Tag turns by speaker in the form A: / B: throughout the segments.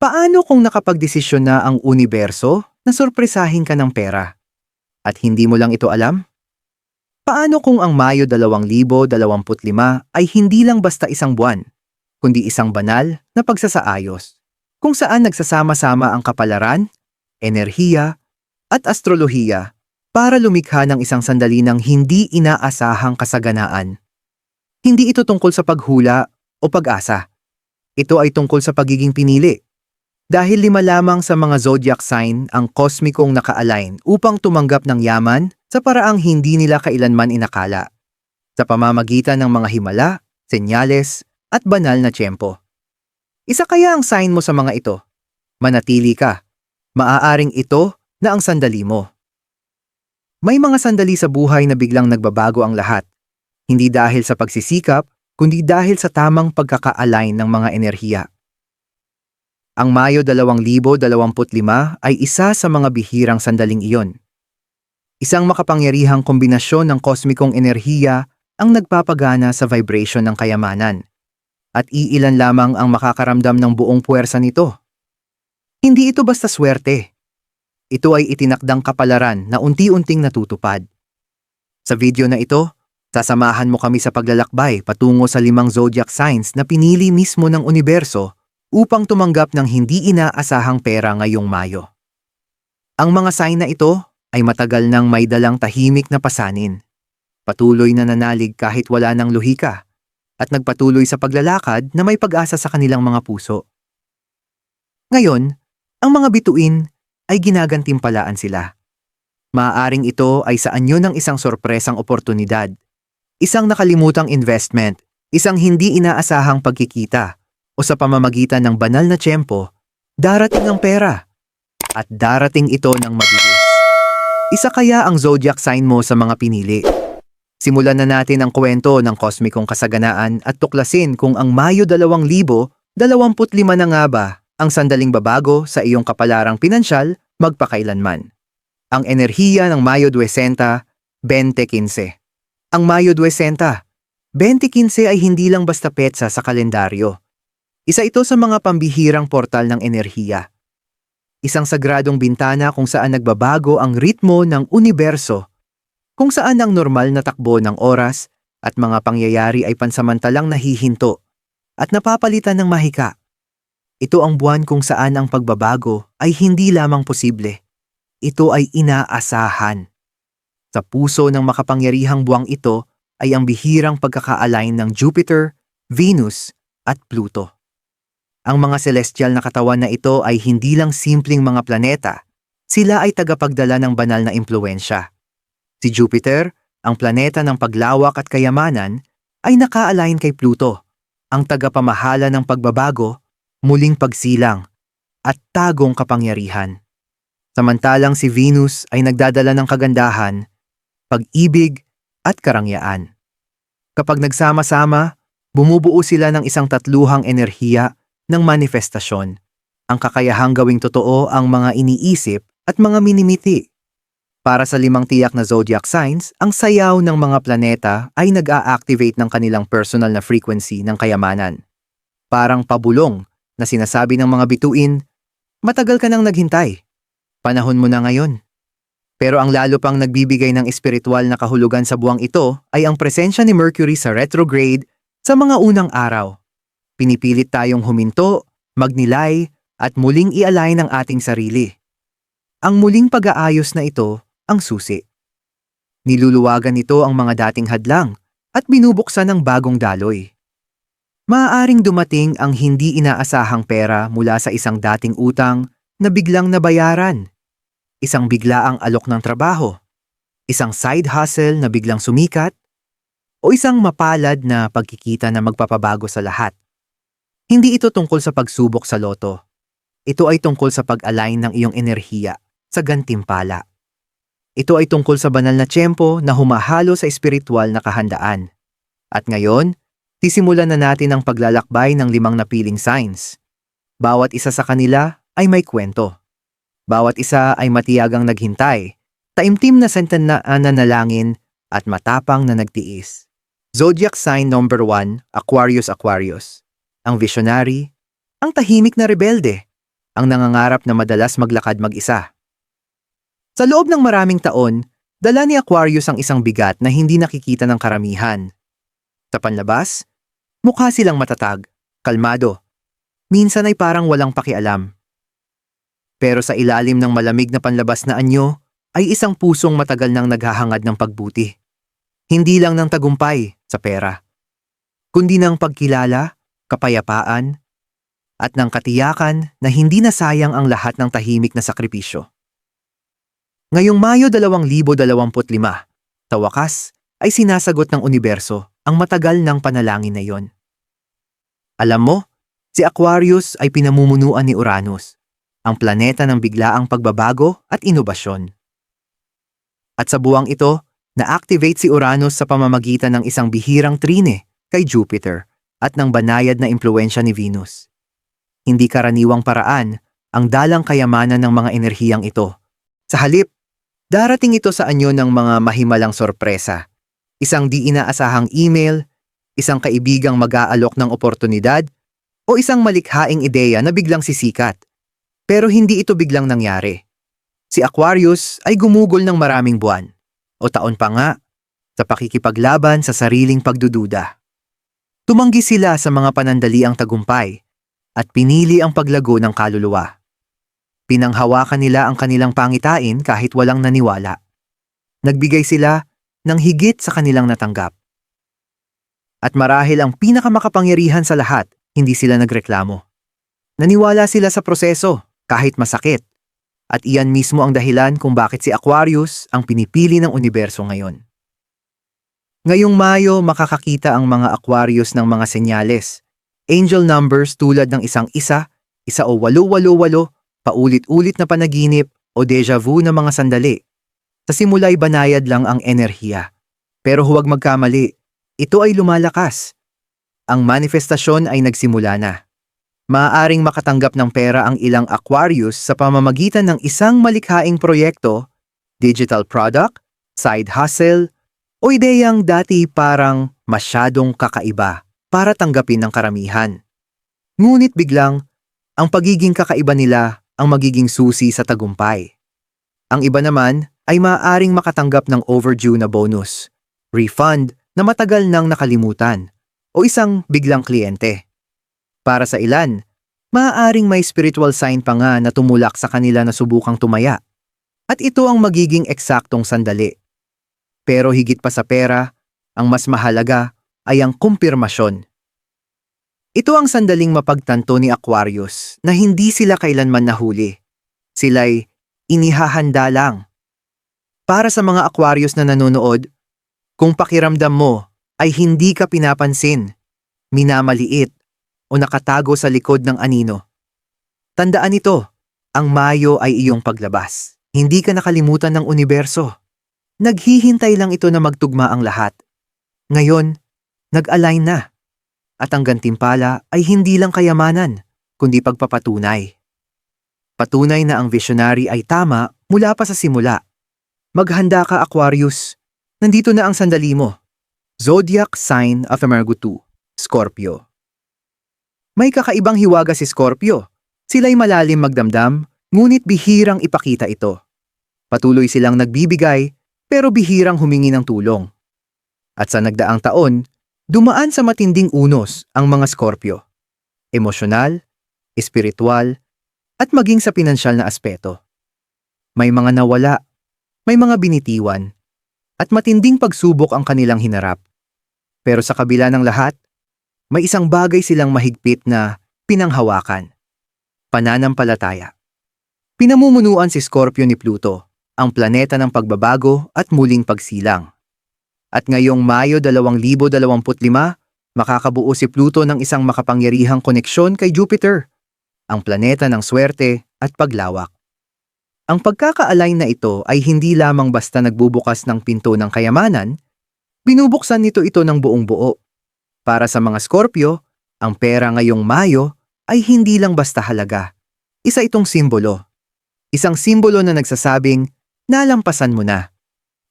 A: Paano kung nakapagdesisyon na ang universo na sorpresahin ka ng pera? At hindi mo lang ito alam? Paano kung ang Mayo 2025 ay hindi lang basta isang buwan, kundi isang banal na pagsasaayos, kung saan nagsasama-sama ang kapalaran, enerhiya, at astrolohiya para lumikha ng isang sandali ng hindi inaasahang kasaganaan. Hindi ito tungkol sa paghula o pag-asa. Ito ay tungkol sa pagiging pinili. Dahil lima lamang sa mga zodiac sign ang kosmikong naka-align upang tumanggap ng yaman sa paraang hindi nila kailanman inakala. Sa pamamagitan ng mga himala, senyales, at banal na tiyempo. Isa kaya ang sign mo sa mga ito? Manatili ka. Maaaring ito na ang sandali mo. May mga sandali sa buhay na biglang nagbabago ang lahat. Hindi dahil sa pagsisikap, kundi dahil sa tamang pagkaka-align ng mga enerhiya. Ang Mayo 2025 ay isa sa mga bihirang sandaling iyon. Isang makapangyarihang kombinasyon ng kosmikong enerhiya ang nagpapagana sa vibration ng kayamanan. At iilan lamang ang makakaramdam ng buong puwersa nito. Hindi ito basta swerte. Ito ay itinakdang kapalaran na unti-unting natutupad. Sa video na ito, sasamahan mo kami sa paglalakbay patungo sa limang zodiac signs na pinili mismo ng universo upang tumanggap ng hindi inaasahang pera ngayong Mayo. Ang mga sign na ito ay matagal nang may dalang tahimik na pasanin. Patuloy na nanalig kahit wala ng luhika at nagpatuloy sa paglalakad na may pag-asa sa kanilang mga puso. Ngayon, ang mga bituin ay ginagantimpalaan sila. Maaaring ito ay sa anyo ng isang sorpresang oportunidad, isang nakalimutang investment, isang hindi inaasahang pagkikita, o sa pamamagitan ng banal na tiyempo, darating ang pera. At darating ito ng mabilis. Isa kaya ang zodiac sign mo sa mga pinili. Simulan na natin ang kwento ng kosmikong kasaganaan at tuklasin kung ang Mayo 2025 na nga ba ang sandaling babago sa iyong kapalarang pinansyal magpakailanman. Ang enerhiya ng Mayo 20, 2015. Ang Mayo 20, 2015 ay hindi lang basta petsa sa kalendaryo. Isa ito sa mga pambihirang portal ng enerhiya. Isang sagradong bintana kung saan nagbabago ang ritmo ng universo kung saan ang normal na takbo ng oras at mga pangyayari ay pansamantalang nahihinto at napapalitan ng mahika. Ito ang buwan kung saan ang pagbabago ay hindi lamang posible. Ito ay inaasahan. Sa puso ng makapangyarihang buwang ito ay ang bihirang pagkaka-align ng Jupiter, Venus, at Pluto. Ang mga celestial na katawan na ito ay hindi lang simpleng mga planeta. Sila ay tagapagdala ng banal na impluensya. Si Jupiter, ang planeta ng paglawak at kayamanan, ay naka-align kay Pluto, ang tagapamahala ng pagbabago, muling pagsilang, at tagong kapangyarihan. Samantalang si Venus ay nagdadala ng kagandahan, pag-ibig, at karangyaan. Kapag nagsama-sama, bumubuo sila ng isang tatluhang enerhiya ng manifestasyon, ang kakayahang gawing totoo ang mga iniisip at mga minimiti. Para sa limang tiyak na zodiac signs, ang sayaw ng mga planeta ay nag-a-activate ng kanilang personal na frequency ng kayamanan. Parang pabulong na sinasabi ng mga bituin, matagal ka nang naghintay. Panahon mo na ngayon. Pero ang lalo pang nagbibigay ng espiritual na kahulugan sa buwang ito ay ang presensya ni Mercury sa retrograde sa mga unang araw. Pinipilit tayong huminto, magnilay, at muling i-align ang ating sarili. Ang muling pag-aayos na ito ang susi. Niluluwagan nito ang mga dating hadlang at binubuksan ng bagong daloy. Maaaring dumating ang hindi inaasahang pera mula sa isang dating utang na biglang nabayaran, isang biglaang alok ng trabaho, isang side hustle na biglang sumikat, o isang mapalad na pagkikita na magpapabago sa lahat. Hindi ito tungkol sa pagsubok sa loto. Ito ay tungkol sa pag-align ng iyong enerhiya sa gantimpala. Ito ay tungkol sa banal na tiyempo na humahalo sa espiritual na kahandaan. At ngayon, sisimulan na natin ang paglalakbay ng limang napiling signs. Bawat isa sa kanila ay may kwento. Bawat isa ay matiyagang naghintay, taimtim na sentanaan na nalangin at matapang na nagtiis. Zodiac sign number 1, Aquarius Aquarius. Ang visionary, ang tahimik na rebelde, ang nangangarap na madalas maglakad mag-isa. Sa loob ng maraming taon, dala ni Aquarius ang isang bigat na hindi nakikita ng karamihan. Sa panlabas, mukha silang matatag, kalmado. Minsan ay parang walang pakialam. Pero sa ilalim ng malamig na panlabas na anyo, ay isang pusong matagal nang naghahangad ng pagbuti. Hindi lang ng tagumpay sa pera, kundi ng pagkilala, kapayapaan, at ng katiyakan na hindi nasayang ang lahat ng tahimik na sakripisyo. Ngayong Mayo 2025, sa wakas, ay sinasagot ng universo ang matagal ng panalangin na yon. Alam mo, si Aquarius ay pinamumunuan ni Uranus, ang planeta ng biglaang pagbabago at inobasyon. At sa buwang ito, na-activate si Uranus sa pamamagitan ng isang bihirang trine kay Jupiter at ng banayad na impluensya ni Venus. Hindi karaniwang paraan ang dalang kayamanan ng mga enerhiyang ito. Sa halip, darating ito sa anyo ng mga mahimalang sorpresa. Isang di inaasahang email, isang kaibigang mag-aalok ng oportunidad, o isang malikhaing ideya na biglang sisikat. Pero hindi ito biglang nangyari. Si Aquarius ay gumugol ng maraming buwan, o taon pa nga, sa pakikipaglaban sa sariling pagdududa. Tumanggi sila sa mga panandaliang tagumpay at pinili ang paglago ng kaluluwa. Pinanghawakan nila ang kanilang pangitain kahit walang naniwala. Nagbigay sila ng higit sa kanilang natanggap. At marahil ang pinakamakapangyarihan sa lahat, hindi sila nagreklamo. Naniwala sila sa proseso, kahit masakit. At iyan mismo ang dahilan kung bakit si Aquarius ang pinipili ng universo ngayon. Ngayong Mayo makakakita ang mga Aquarius ng mga senyales. Angel numbers tulad ng isang isa, isa o walo-walo-walo, paulit-ulit na panaginip o deja vu na mga sandali. Sa simula'y banayad lang ang enerhiya. Pero huwag magkamali, ito ay lumalakas. Ang manifestasyon ay nagsimula na maaaring makatanggap ng pera ang ilang Aquarius sa pamamagitan ng isang malikhaing proyekto, digital product, side hustle, o ideyang dati parang masyadong kakaiba para tanggapin ng karamihan. Ngunit biglang, ang pagiging kakaiba nila ang magiging susi sa tagumpay. Ang iba naman ay maaaring makatanggap ng overdue na bonus, refund na matagal nang nakalimutan, o isang biglang kliyente. Para sa ilan, maaaring may spiritual sign pa nga na tumulak sa kanila na subukang tumaya. At ito ang magiging eksaktong sandali. Pero higit pa sa pera, ang mas mahalaga ay ang kumpirmasyon. Ito ang sandaling mapagtanto ni Aquarius na hindi sila kailanman nahuli. Sila'y inihahanda lang. Para sa mga Aquarius na nanonood, kung pakiramdam mo ay hindi ka pinapansin, minamaliit, o nakatago sa likod ng anino. Tandaan ito, ang Mayo ay iyong paglabas. Hindi ka nakalimutan ng universo. Naghihintay lang ito na magtugma ang lahat. Ngayon, nag-align na. At ang gantimpala ay hindi lang kayamanan, kundi pagpapatunay. Patunay na ang visionary ay tama mula pa sa simula. Maghanda ka Aquarius. Nandito na ang sandali mo. Zodiac sign of Emergo 2, Scorpio. May kakaibang hiwaga si Scorpio. Sila'y malalim magdamdam, ngunit bihirang ipakita ito. Patuloy silang nagbibigay, pero bihirang humingi ng tulong. At sa nagdaang taon, dumaan sa matinding unos ang mga Scorpio. Emosyonal, espiritual, at maging sa pinansyal na aspeto. May mga nawala, may mga binitiwan, at matinding pagsubok ang kanilang hinarap. Pero sa kabila ng lahat, may isang bagay silang mahigpit na pinanghawakan. Pananampalataya. Pinamumunuan si Scorpio ni Pluto, ang planeta ng pagbabago at muling pagsilang. At ngayong Mayo 2025, makakabuo si Pluto ng isang makapangyarihang koneksyon kay Jupiter, ang planeta ng swerte at paglawak. Ang pagkaka-align na ito ay hindi lamang basta nagbubukas ng pinto ng kayamanan, binubuksan nito ito ng buong buo para sa mga Scorpio, ang pera ngayong Mayo ay hindi lang basta halaga. Isa itong simbolo. Isang simbolo na nagsasabing, nalampasan mo na.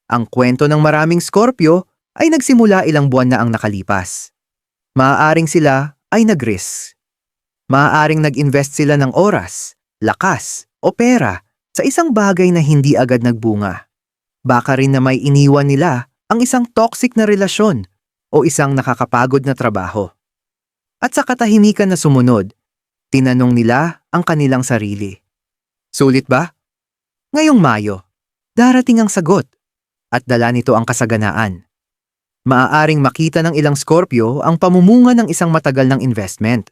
A: Ang kwento ng maraming Scorpio ay nagsimula ilang buwan na ang nakalipas. Maaaring sila ay nag-risk. Maaaring nag-invest sila ng oras, lakas, o pera sa isang bagay na hindi agad nagbunga. Baka rin na may iniwan nila ang isang toxic na relasyon o isang nakakapagod na trabaho. At sa katahimikan na sumunod, tinanong nila ang kanilang sarili. Sulit ba? Ngayong Mayo, darating ang sagot at dala nito ang kasaganaan. Maaaring makita ng ilang Scorpio ang pamumunga ng isang matagal ng investment.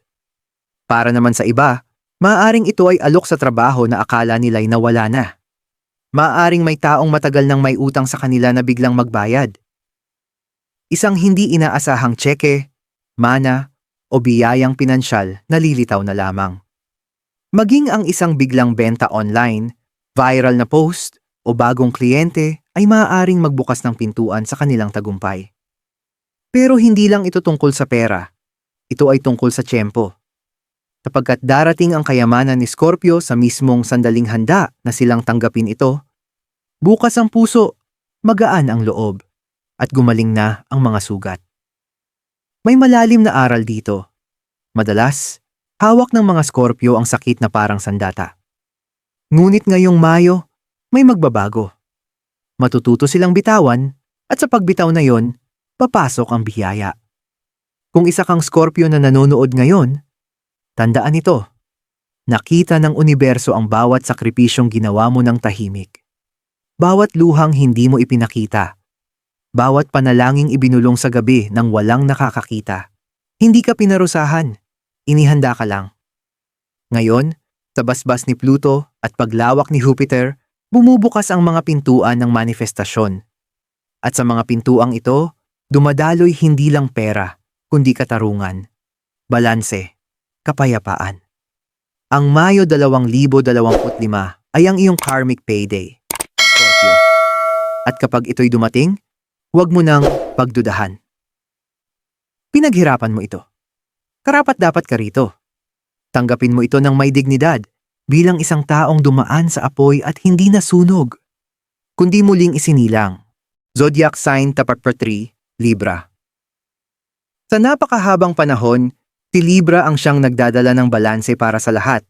A: Para naman sa iba, maaaring ito ay alok sa trabaho na akala nila'y nawala na. Maaaring may taong matagal nang may utang sa kanila na biglang magbayad. Isang hindi inaasahang tseke, mana, o biyayang pinansyal na lilitaw na lamang. Maging ang isang biglang benta online, viral na post, o bagong kliyente ay maaaring magbukas ng pintuan sa kanilang tagumpay. Pero hindi lang ito tungkol sa pera. Ito ay tungkol sa tiyempo. Sapagkat darating ang kayamanan ni Scorpio sa mismong sandaling handa na silang tanggapin ito, bukas ang puso, magaan ang loob, at gumaling na ang mga sugat. May malalim na aral dito. Madalas, hawak ng mga Scorpio ang sakit na parang sandata. Ngunit ngayong Mayo, may magbabago. Matututo silang bitawan at sa pagbitaw na yon, papasok ang biyaya. Kung isa kang Scorpio na nanonood ngayon, tandaan ito. Nakita ng universo ang bawat sakripisyong ginawa mo ng tahimik. Bawat luhang hindi mo ipinakita. Bawat panalangin ibinulong sa gabi nang walang nakakakita. Hindi ka pinarusahan. Inihanda ka lang. Ngayon, sa basbas ni Pluto at paglawak ni Jupiter, bumubukas ang mga pintuan ng manifestasyon. At sa mga pintuang ito, dumadaloy hindi lang pera, kundi katarungan, balanse, kapayapaan. Ang Mayo 2025 ay ang iyong karmic payday, Scorpio. At kapag ito'y dumating, huwag mo nang pagdudahan. Pinaghirapan mo ito. Karapat dapat ka rito. Tanggapin mo ito ng may dignidad bilang isang taong dumaan sa apoy at hindi nasunog. Kundi muling isinilang. Zodiac sign 3, Libra. Sa napakahabang panahon, si Libra ang siyang nagdadala ng balanse para sa lahat.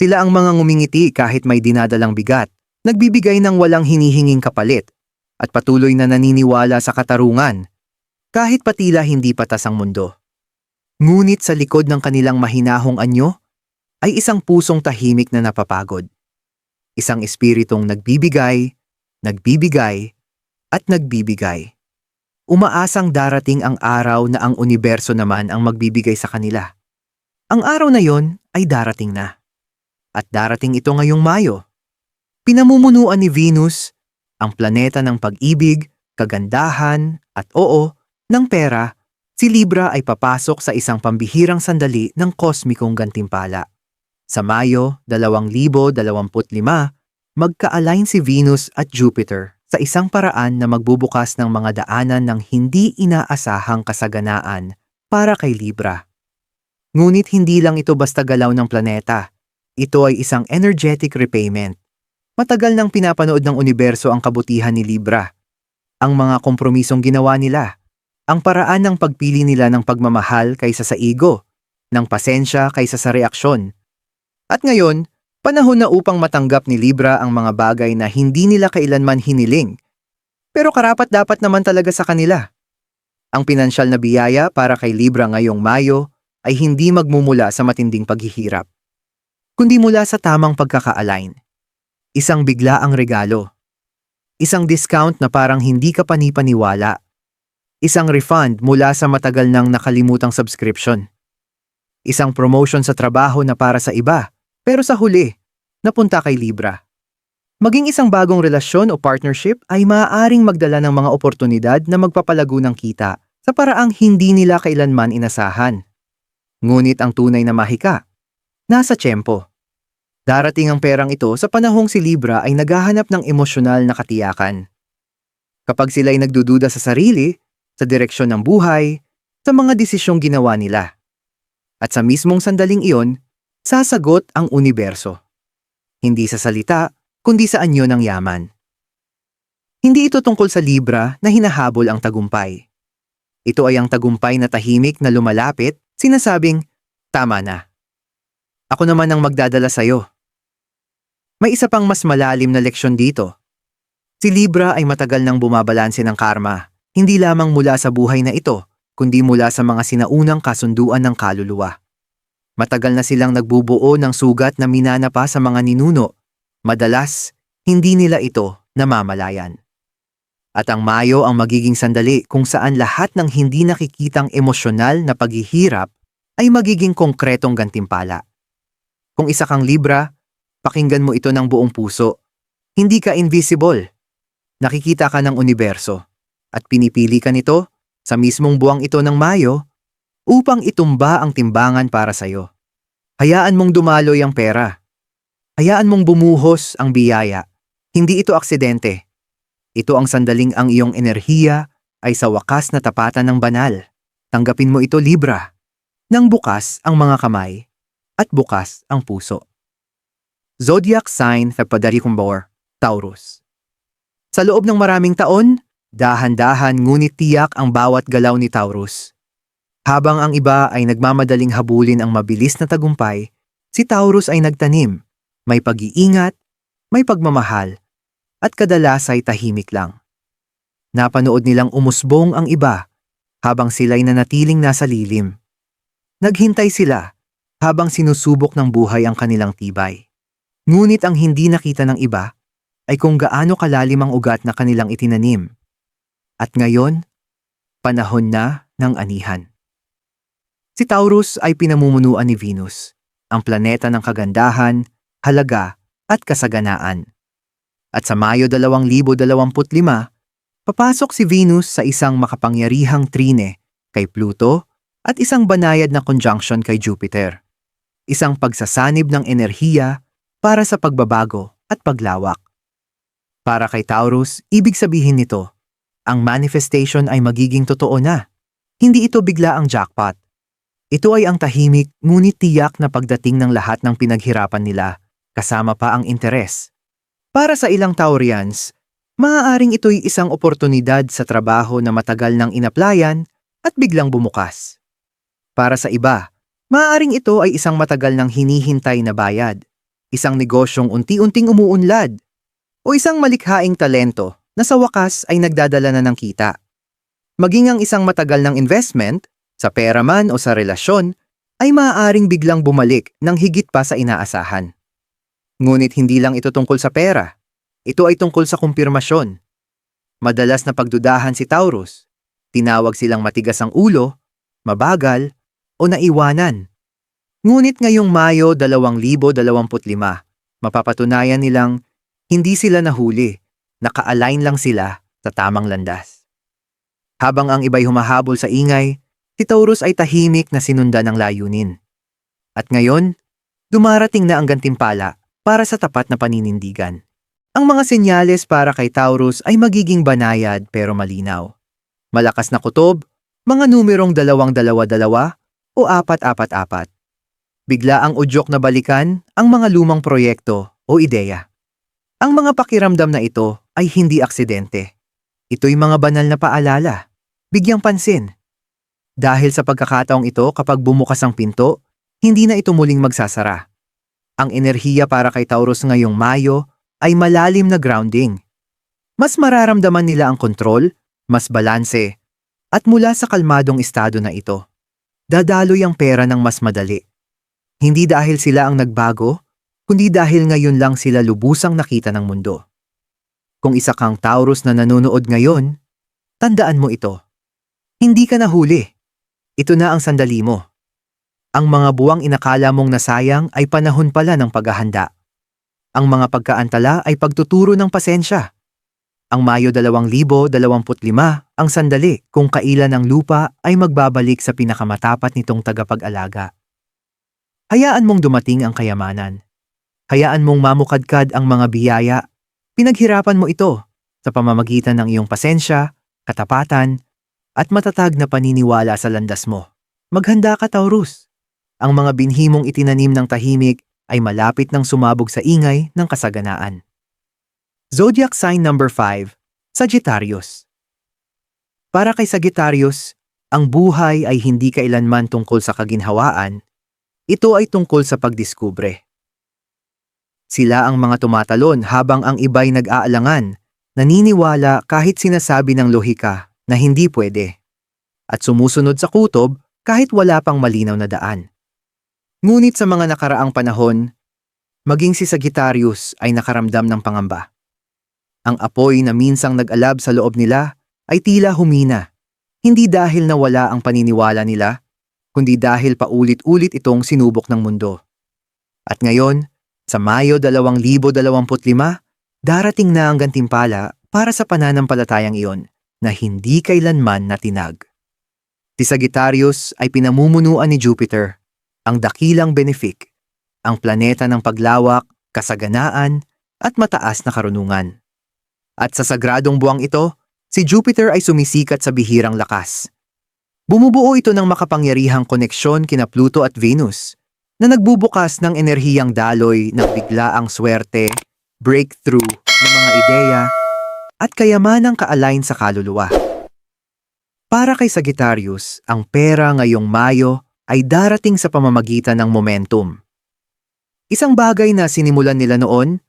A: Sila ang mga ngumingiti kahit may dinadalang bigat, nagbibigay ng walang hinihinging kapalit, at patuloy na naniniwala sa katarungan, kahit patila hindi patas ang mundo. Ngunit sa likod ng kanilang mahinahong anyo, ay isang pusong tahimik na napapagod. Isang espiritong nagbibigay, nagbibigay, at nagbibigay. Umaasang darating ang araw na ang universo naman ang magbibigay sa kanila. Ang araw na yon ay darating na. At darating ito ngayong Mayo. Pinamumunuan ni Venus, ang planeta ng pag-ibig, kagandahan, at oo, ng pera, si Libra ay papasok sa isang pambihirang sandali ng kosmikong gantimpala. Sa Mayo 2025, magka-align si Venus at Jupiter sa isang paraan na magbubukas ng mga daanan ng hindi inaasahang kasaganaan para kay Libra. Ngunit hindi lang ito basta galaw ng planeta. Ito ay isang energetic repayment. Matagal nang pinapanood ng universo ang kabutihan ni Libra. Ang mga kompromisong ginawa nila. Ang paraan ng pagpili nila ng pagmamahal kaysa sa ego, ng pasensya kaysa sa reaksyon. At ngayon, Panahon na upang matanggap ni Libra ang mga bagay na hindi nila kailanman hiniling. Pero karapat dapat naman talaga sa kanila. Ang pinansyal na biyaya para kay Libra ngayong Mayo ay hindi magmumula sa matinding paghihirap, kundi mula sa tamang pagkaka-align. Isang bigla ang regalo. Isang discount na parang hindi ka panipaniwala. Isang refund mula sa matagal nang nakalimutang subscription. Isang promotion sa trabaho na para sa iba pero sa huli, napunta kay Libra. Maging isang bagong relasyon o partnership ay maaaring magdala ng mga oportunidad na magpapalago ng kita sa paraang hindi nila kailanman inasahan. Ngunit ang tunay na mahika, nasa tiyempo. Darating ang perang ito sa panahong si Libra ay naghahanap ng emosyonal na katiyakan. Kapag sila'y nagdududa sa sarili, sa direksyon ng buhay, sa mga desisyong ginawa nila. At sa mismong sandaling iyon, sasagot ang universo. Hindi sa salita, kundi sa anyo ng yaman. Hindi ito tungkol sa Libra na hinahabol ang tagumpay. Ito ay ang tagumpay na tahimik na lumalapit, sinasabing, tama na. Ako naman ang magdadala sa'yo. May isa pang mas malalim na leksyon dito. Si Libra ay matagal nang bumabalanse ng karma, hindi lamang mula sa buhay na ito, kundi mula sa mga sinaunang kasunduan ng kaluluwa. Matagal na silang nagbubuo ng sugat na minana pa sa mga ninuno. Madalas, hindi nila ito namamalayan. At ang Mayo ang magiging sandali kung saan lahat ng hindi nakikitang emosyonal na paghihirap ay magiging konkretong gantimpala. Kung isa kang Libra, pakinggan mo ito ng buong puso. Hindi ka invisible. Nakikita ka ng universo at pinipili ka nito sa mismong buwang ito ng Mayo upang itumba ang timbangan para sa iyo. Hayaan mong dumaloy ang pera. Hayaan mong bumuhos ang biyaya. Hindi ito aksidente. Ito ang sandaling ang iyong enerhiya ay sa wakas na tapatan ng banal. Tanggapin mo ito Libra. Nang bukas ang mga kamay at bukas ang puso. Zodiac sign February Kumbor, Taurus. Sa loob ng maraming taon, dahan-dahan ngunit tiyak ang bawat galaw ni Taurus. Habang ang iba ay nagmamadaling habulin ang mabilis na tagumpay, si Taurus ay nagtanim, may pag-iingat, may pagmamahal, at kadalas ay tahimik lang. Napanood nilang umusbong ang iba habang sila'y nanatiling nasa lilim. Naghintay sila habang sinusubok ng buhay ang kanilang tibay. Ngunit ang hindi nakita ng iba ay kung gaano kalalim ang ugat na kanilang itinanim. At ngayon, panahon na ng anihan. Si Taurus ay pinamumunuan ni Venus, ang planeta ng kagandahan, halaga at kasaganaan. At sa Mayo 2025, papasok si Venus sa isang makapangyarihang trine kay Pluto at isang banayad na conjunction kay Jupiter. Isang pagsasanib ng enerhiya para sa pagbabago at paglawak. Para kay Taurus, ibig sabihin nito, ang manifestation ay magiging totoo na. Hindi ito bigla ang jackpot. Ito ay ang tahimik ngunit tiyak na pagdating ng lahat ng pinaghirapan nila, kasama pa ang interes. Para sa ilang Taurians, maaaring ito'y isang oportunidad sa trabaho na matagal nang inaplayan at biglang bumukas. Para sa iba, maaaring ito ay isang matagal nang hinihintay na bayad, isang negosyong unti-unting umuunlad, o isang malikhaing talento na sa wakas ay nagdadala na ng kita. Maging ang isang matagal ng investment, sa pera man o sa relasyon, ay maaaring biglang bumalik ng higit pa sa inaasahan. Ngunit hindi lang ito tungkol sa pera. Ito ay tungkol sa kumpirmasyon. Madalas na pagdudahan si Taurus. Tinawag silang matigas ang ulo, mabagal, o naiwanan. Ngunit ngayong Mayo 2025, mapapatunayan nilang hindi sila nahuli, naka-align lang sila sa tamang landas. Habang ang iba'y humahabol sa ingay, si Taurus ay tahimik na sinundan ng layunin. At ngayon, dumarating na ang gantimpala para sa tapat na paninindigan. Ang mga senyales para kay Taurus ay magiging banayad pero malinaw. Malakas na kutob, mga numerong dalawang-dalawa-dalawa o apat-apat-apat. Bigla ang udyok na balikan ang mga lumang proyekto o ideya. Ang mga pakiramdam na ito ay hindi aksidente. Ito'y mga banal na paalala. Bigyang pansin. Dahil sa pagkakataong ito kapag bumukas ang pinto, hindi na ito muling magsasara. Ang enerhiya para kay Taurus ngayong Mayo ay malalim na grounding. Mas mararamdaman nila ang kontrol, mas balanse, at mula sa kalmadong estado na ito, dadaloy ang pera ng mas madali. Hindi dahil sila ang nagbago, kundi dahil ngayon lang sila lubusang nakita ng mundo. Kung isa kang Taurus na nanonood ngayon, tandaan mo ito. Hindi ka nahuli. Ito na ang sandali mo. Ang mga buwang inakala mong nasayang ay panahon pala ng paghahanda. Ang mga pagkaantala ay pagtuturo ng pasensya. Ang Mayo 2025 ang sandali kung kailan ang lupa ay magbabalik sa pinakamatapat nitong tagapag-alaga. Hayaan mong dumating ang kayamanan. Hayaan mong mamukadkad ang mga biyaya. Pinaghirapan mo ito sa pamamagitan ng iyong pasensya, katapatan, at matatag na paniniwala sa landas mo. Maghanda ka, Taurus. Ang mga binhi mong itinanim ng tahimik ay malapit ng sumabog sa ingay ng kasaganaan. Zodiac sign number 5, Sagittarius. Para kay Sagittarius, ang buhay ay hindi kailanman tungkol sa kaginhawaan, ito ay tungkol sa pagdiskubre. Sila ang mga tumatalon habang ang iba'y nag-aalangan, naniniwala kahit sinasabi ng lohika na hindi pwede. At sumusunod sa kutob kahit wala pang malinaw na daan. Ngunit sa mga nakaraang panahon, maging si Sagittarius ay nakaramdam ng pangamba. Ang apoy na minsang nag-alab sa loob nila ay tila humina, hindi dahil nawala ang paniniwala nila, kundi dahil paulit-ulit itong sinubok ng mundo. At ngayon, sa Mayo 2025, darating na ang gantimpala para sa pananampalatayang iyon na hindi kailanman natinag. Si Sagittarius ay pinamumunuan ni Jupiter, ang dakilang benefic, ang planeta ng paglawak, kasaganaan, at mataas na karunungan. At sa sagradong buwang ito, si Jupiter ay sumisikat sa bihirang lakas. Bumubuo ito ng makapangyarihang koneksyon kina Pluto at Venus, na nagbubukas ng enerhiyang daloy ng biglaang swerte, breakthrough ng mga ideya, at kayamanang ka-align sa kaluluwa. Para kay Sagittarius, ang pera ngayong Mayo ay darating sa pamamagitan ng momentum. Isang bagay na sinimulan nila noon,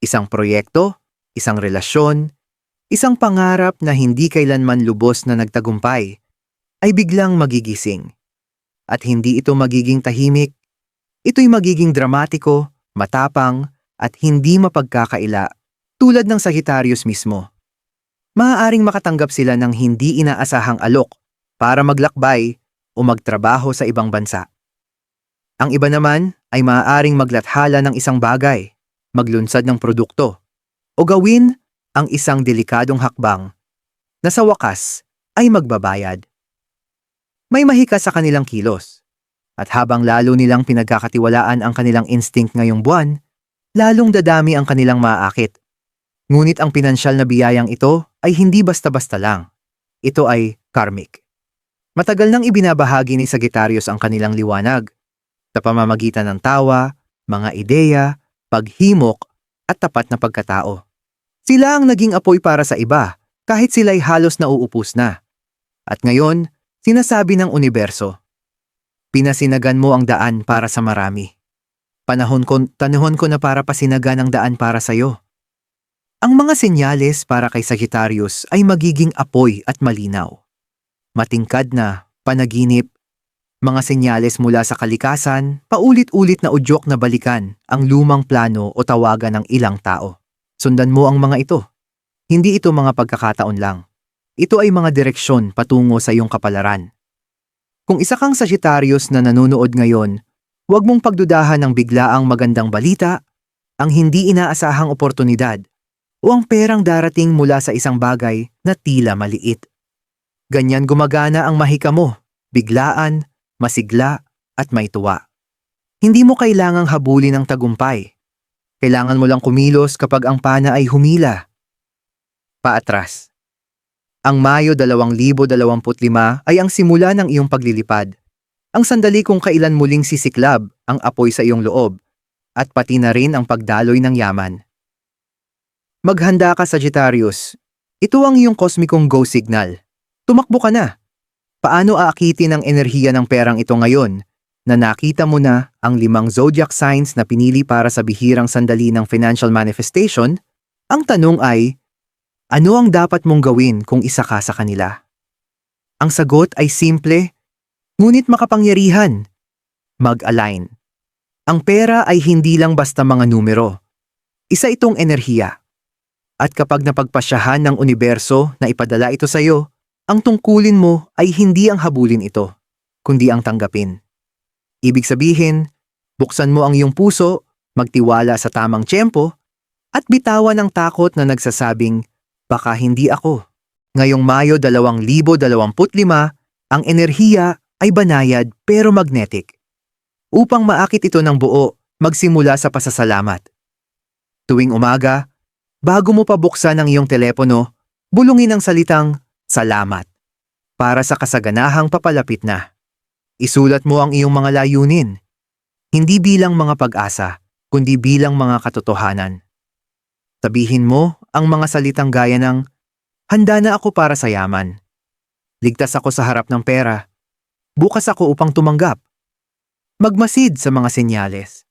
A: isang proyekto, isang relasyon, isang pangarap na hindi kailanman lubos na nagtagumpay, ay biglang magigising. At hindi ito magiging tahimik, Ito'y magiging dramatiko, matapang, at hindi mapagkakaila tulad ng Sagittarius mismo. Maaaring makatanggap sila ng hindi inaasahang alok para maglakbay o magtrabaho sa ibang bansa. Ang iba naman ay maaaring maglathala ng isang bagay, maglunsad ng produkto, o gawin ang isang delikadong hakbang na sa wakas ay magbabayad. May mahika sa kanilang kilos at habang lalo nilang pinagkakatiwalaan ang kanilang instinct ngayong buwan, lalong dadami ang kanilang maaakit. Ngunit ang pinansyal na biyayang ito ay hindi basta-basta lang. Ito ay karmic. Matagal nang ibinabahagi ni Sagittarius ang kanilang liwanag sa pamamagitan ng tawa, mga ideya, paghimok, at tapat na pagkatao. Sila ang naging apoy para sa iba kahit sila'y halos nauupos na. At ngayon, sinasabi ng universo, Pinasinagan mo ang daan para sa marami. Panahon ko, tanahon ko na para pasinagan ang daan para sa'yo. Ang mga senyales para kay Sagittarius ay magiging apoy at malinaw. Matingkad na, panaginip, mga senyales mula sa kalikasan, paulit-ulit na udyok na balikan ang lumang plano o tawagan ng ilang tao. Sundan mo ang mga ito. Hindi ito mga pagkakataon lang. Ito ay mga direksyon patungo sa iyong kapalaran. Kung isa kang Sagittarius na nanonood ngayon, huwag mong pagdudahan ng biglaang magandang balita, ang hindi inaasahang oportunidad, o ang perang darating mula sa isang bagay na tila maliit. Ganyan gumagana ang mahika mo, biglaan, masigla, at may tuwa. Hindi mo kailangang habulin ang tagumpay. Kailangan mo lang kumilos kapag ang pana ay humila. Paatras. Ang Mayo 2025 ay ang simula ng iyong paglilipad. Ang sandali kung kailan muling sisiklab ang apoy sa iyong loob at pati na rin ang pagdaloy ng yaman. Maghanda ka Sagittarius. Ito ang iyong kosmikong go signal. Tumakbo ka na. Paano aakitin ang enerhiya ng perang ito ngayon na nakita mo na ang limang zodiac signs na pinili para sa bihirang sandali ng financial manifestation? Ang tanong ay, ano ang dapat mong gawin kung isa ka sa kanila? Ang sagot ay simple, ngunit makapangyarihan. Mag-align. Ang pera ay hindi lang basta mga numero. Isa itong enerhiya. At kapag napagpasyahan ng universo na ipadala ito sa iyo, ang tungkulin mo ay hindi ang habulin ito, kundi ang tanggapin. Ibig sabihin, buksan mo ang iyong puso, magtiwala sa tamang tiyempo, at bitawan ang takot na nagsasabing, Baka hindi ako. Ngayong Mayo 2025, ang enerhiya ay banayad pero magnetic. Upang maakit ito ng buo, magsimula sa pasasalamat. Tuwing umaga, bago mo pabuksan ang iyong telepono, bulungin ang salitang salamat para sa kasaganahang papalapit na. Isulat mo ang iyong mga layunin, hindi bilang mga pag-asa, kundi bilang mga katotohanan. Sabihin mo ang mga salitang gaya ng, Handa na ako para sa yaman. Ligtas ako sa harap ng pera. Bukas ako upang tumanggap. Magmasid sa mga senyales.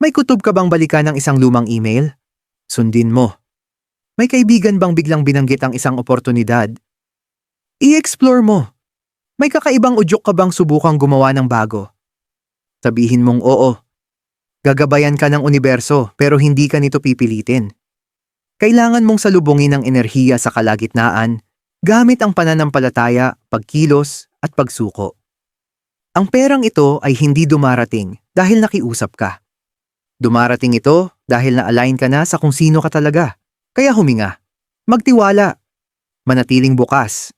A: May kutob ka bang balikan ng isang lumang email? Sundin mo. May kaibigan bang biglang binanggit ang isang oportunidad? I-explore mo. May kakaibang udyok ka bang subukang gumawa ng bago? Sabihin mong oo. Gagabayan ka ng universo pero hindi ka nito pipilitin. Kailangan mong salubungin ang enerhiya sa kalagitnaan gamit ang pananampalataya, pagkilos at pagsuko. Ang perang ito ay hindi dumarating dahil nakiusap ka. Dumarating ito dahil na-align ka na sa kung sino ka talaga. Kaya huminga. Magtiwala. Manatiling bukas.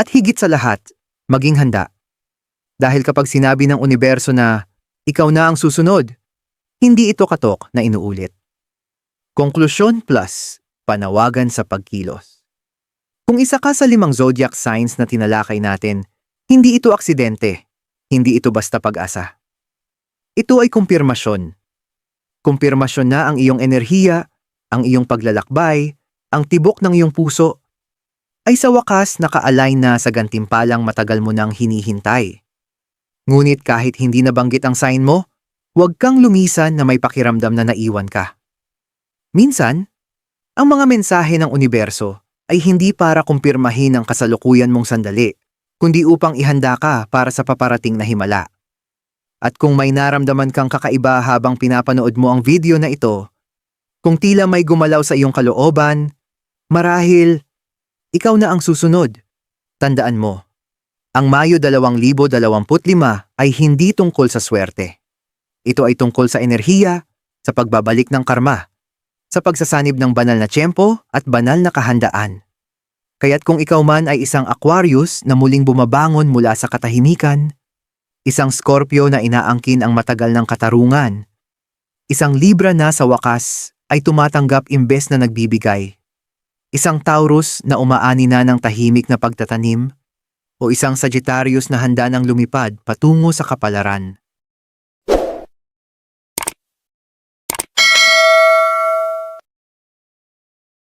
A: At higit sa lahat, maging handa. Dahil kapag sinabi ng universo na ikaw na ang susunod, hindi ito katok na inuulit. Konklusyon plus panawagan sa pagkilos. Kung isa ka sa limang zodiac signs na tinalakay natin, hindi ito aksidente, hindi ito basta pag-asa. Ito ay kumpirmasyon. Kumpirmasyon na ang iyong enerhiya, ang iyong paglalakbay, ang tibok ng iyong puso, ay sa wakas naka-align na sa gantimpalang matagal mo nang hinihintay. Ngunit kahit hindi nabanggit ang sign mo, huwag kang lumisan na may pakiramdam na naiwan ka. Minsan, ang mga mensahe ng universo ay hindi para kumpirmahin ang kasalukuyan mong sandali, kundi upang ihanda ka para sa paparating na himala. At kung may naramdaman kang kakaiba habang pinapanood mo ang video na ito, kung tila may gumalaw sa iyong kalooban, marahil ikaw na ang susunod. Tandaan mo, ang Mayo 2025 ay hindi tungkol sa swerte. Ito ay tungkol sa enerhiya, sa pagbabalik ng karma, sa pagsasanib ng banal na tiyempo at banal na kahandaan. Kaya't kung ikaw man ay isang Aquarius na muling bumabangon mula sa katahimikan, isang Scorpio na inaangkin ang matagal ng katarungan, isang Libra na sa wakas ay tumatanggap imbes na nagbibigay, isang Taurus na umaani na ng tahimik na pagtatanim, o isang Sagittarius na handa ng lumipad patungo sa kapalaran.